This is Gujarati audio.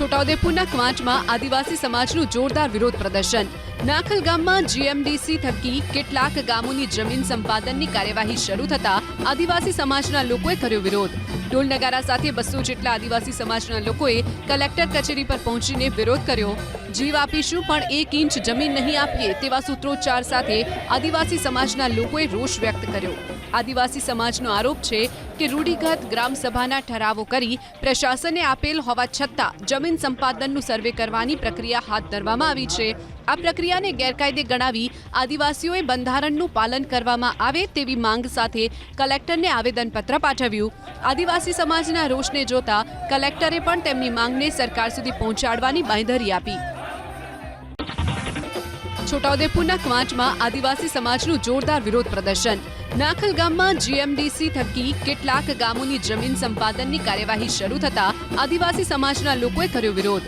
છોટાઉદેપુરના કવાંટમાં આદિવાસી સમાજનું જોરદાર વિરોધ પ્રદર્શન. નાખલ ગામમાં જીએમડીસી થકી કેટલાક ગામોની જમીન સંપાદનની કાર્યવાહી શરૂ થતા આદિવાસી સમાજના લોકોએ કર્યો વિરોધ. ઢોલ નગારા સાથે બસો જેટલા આદિવાસી સમાજના લોકોએ કલેક્ટર કચેરી પર પહોંચીને વિરોધ કર્યો. જીવ આપીશું, પણ એક ઇંચ જમીન નહીં આપીએ તેવા સૂત્રોચ્ચાર સાથે આદિવાસી સમાજના લોકોએ રોષ વ્યક્ત કર્યો. આદિવાસી સમાજનો આરોપ છે કે રૂઢિગત ગ્રામસભાના ઠરાવો કરી પ્રશાસને આપેલ હોવા છતાં જમીન સંપાદનનું સર્વે કરવાની પ્રક્રિયા હાથ ધરવામાં આવી છે. આ પ્રક્રિયાને ગેરકાયદે ગણાવી આદિવાસીઓએ બંધારણનું પાલન કરવામાં આવે તેવી માંગ સાથે કલેક્ટરને આવેદનપત્ર પાઠવ્યું. આદિવાસી સમાજના રોષને જોતા કલેક્ટરે પણ તેમની માંગને સરકાર સુધી પહોંચાડવાની બાંયધરી આપી. છોટાઉદેપુરના કવાંટમાં આદિવાસી સમાજનું જોરદાર વિરોધ પ્રદર્શન. નાખલ ગામમાં જીએમડીસી થકી કેટલાક ગામોની જમીન સંપાદનની કાર્યવાહી શરૂ થતા આદિવાસી સમાજના લોકોએ કર્યો વિરોધ.